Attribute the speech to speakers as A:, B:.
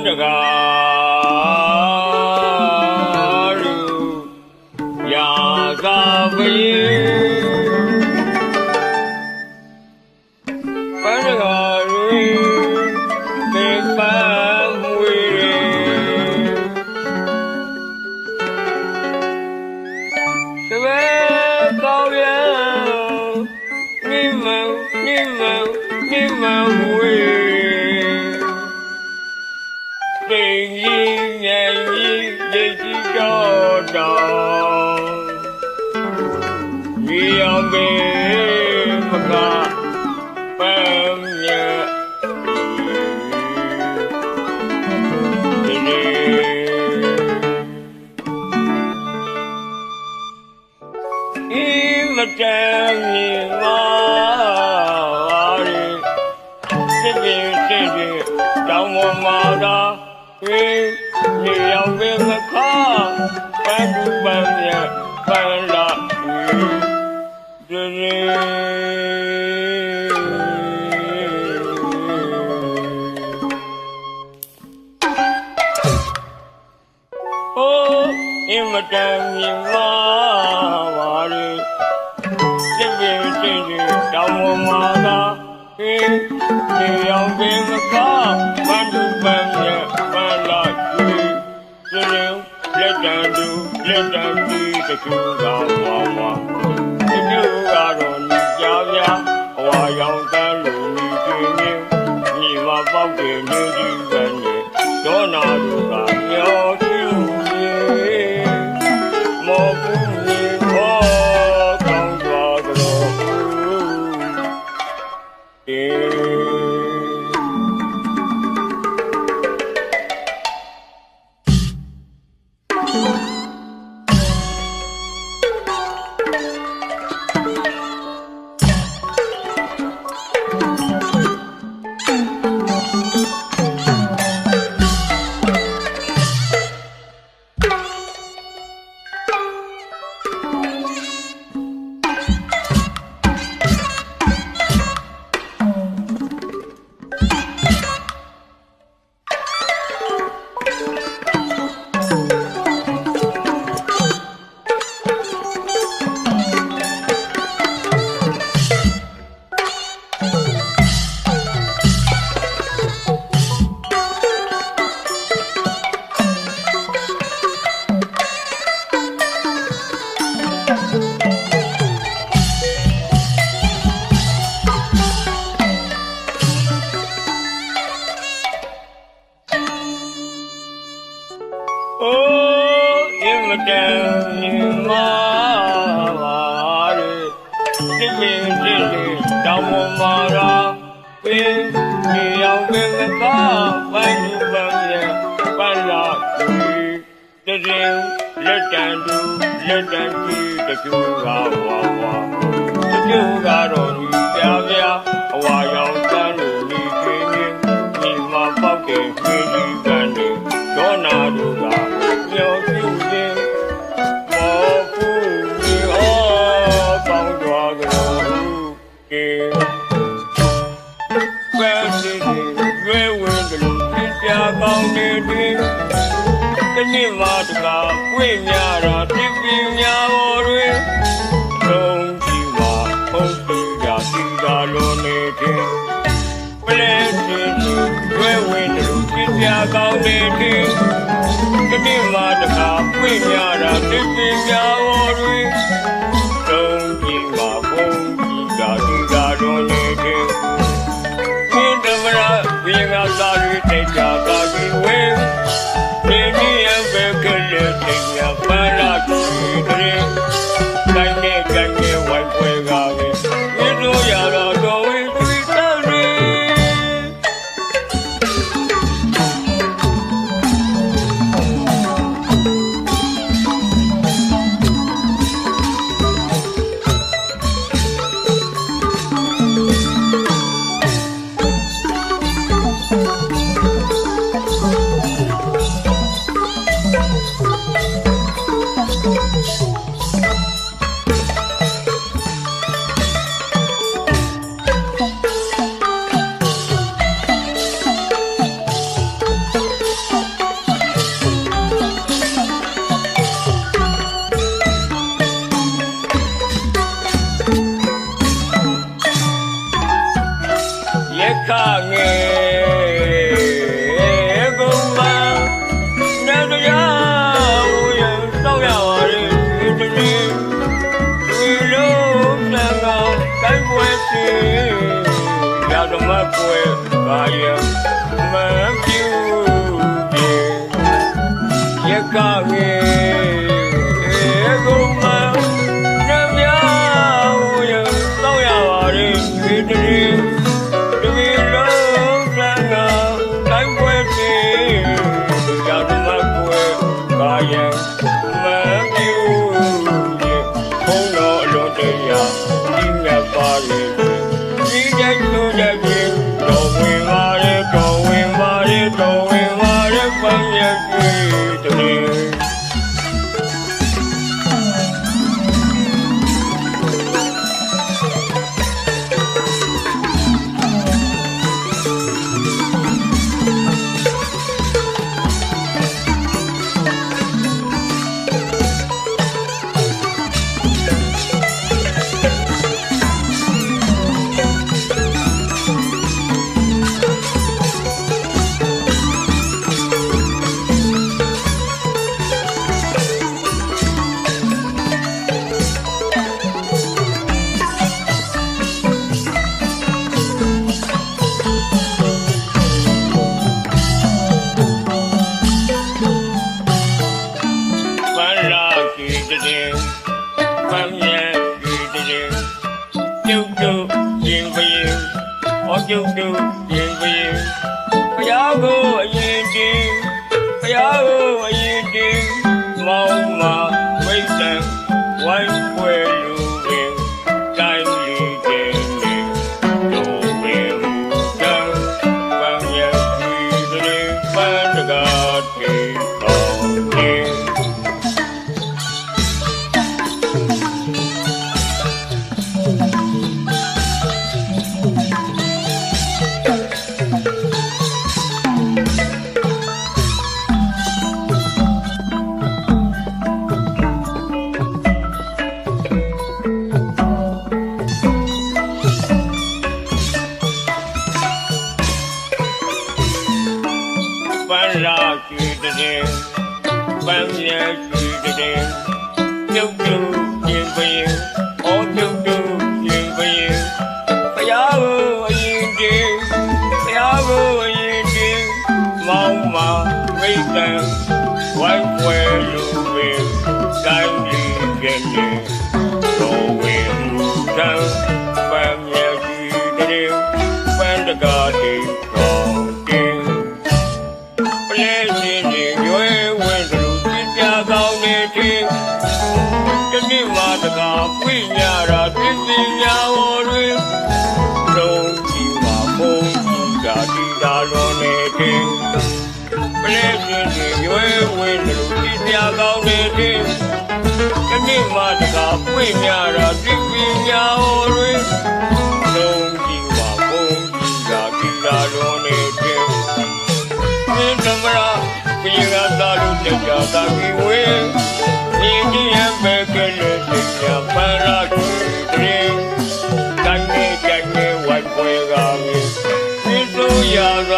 A: んじゃが。Đòn vì ông về mà cả bơm nhẹ im mà trang nhìn mà đi စစ်ပင်စစ်ပင်တောင်းပေါ်မှာသာဝင်းနေရောက်ပင်မခါပန်းသူပန်းမြတ်ပန်းလာဝီဒီဒီ ဟိုအင်မတန်မြင်မာပါလေစစ်ပင်စစ်ပင်တောင်းပေါ်မှာသာဝင်းနေရောက်ပင်မခါ တန်သူတကူကဝါဝါတကူကတော့ညီကြောင်များအဝါရောင်တန်းလူညီချင်းချင်းညီမပေါက်တယ်နေကြီး အိုးအင်မတန်မြင်မာပါလေစစ်ပင်စစ်စစ်တောင်းပေါ်မှာရာပင်ဒီရောက်ပင်မကားပန်းသူပန်းရဲ့ပန်းလာသူတ ပလဲစီရွယ်ဝင်ကလေးပြပြကောင်းနေတယ်တနေ့မှတကားပွင့်များတာပြပြများပေါ်တွင် ခငယ်ကုန်ပါနတ်တရားဝရတော့ရပါလေဒီတည်းဒီလုံးတန်ကောင်တိုင်းပွဲစီရဓမ္မပွဲကာယမံပြူပြေရကငယ် ကာ ကြည့်တဲ့ပန်းမြဲကြည့်တဲ့ကျုပ်တို့ရင်ပင်ဟောကျုပ်တို့ရင်ပင်ဘုရားကိုအရင်တင်ဘုရားကိုအရင်တင်မောင်းမဝိတ္တံဝိုင်းပွဲလူပင်တိုင်းပြည်ကျင်းနေတော်ဝင်တံပန်း ကောင်းနေခြင်းတနည်းမှာတကားပြညာရာပြင်းပြညာဝတွင်လုံးကြီးမှာဘုံကြီးကတိသာလွန်နေခြင်းမင်းသမရာပြေရတာလူတကြတာကြီးဝေးဒီကြီးရပဲကလေးစညာပရာတူတေတိုင်းနေတိုင်းနေဝိုက်ပွဲကမင်းဒီတို့ရာသာတော်ဝေ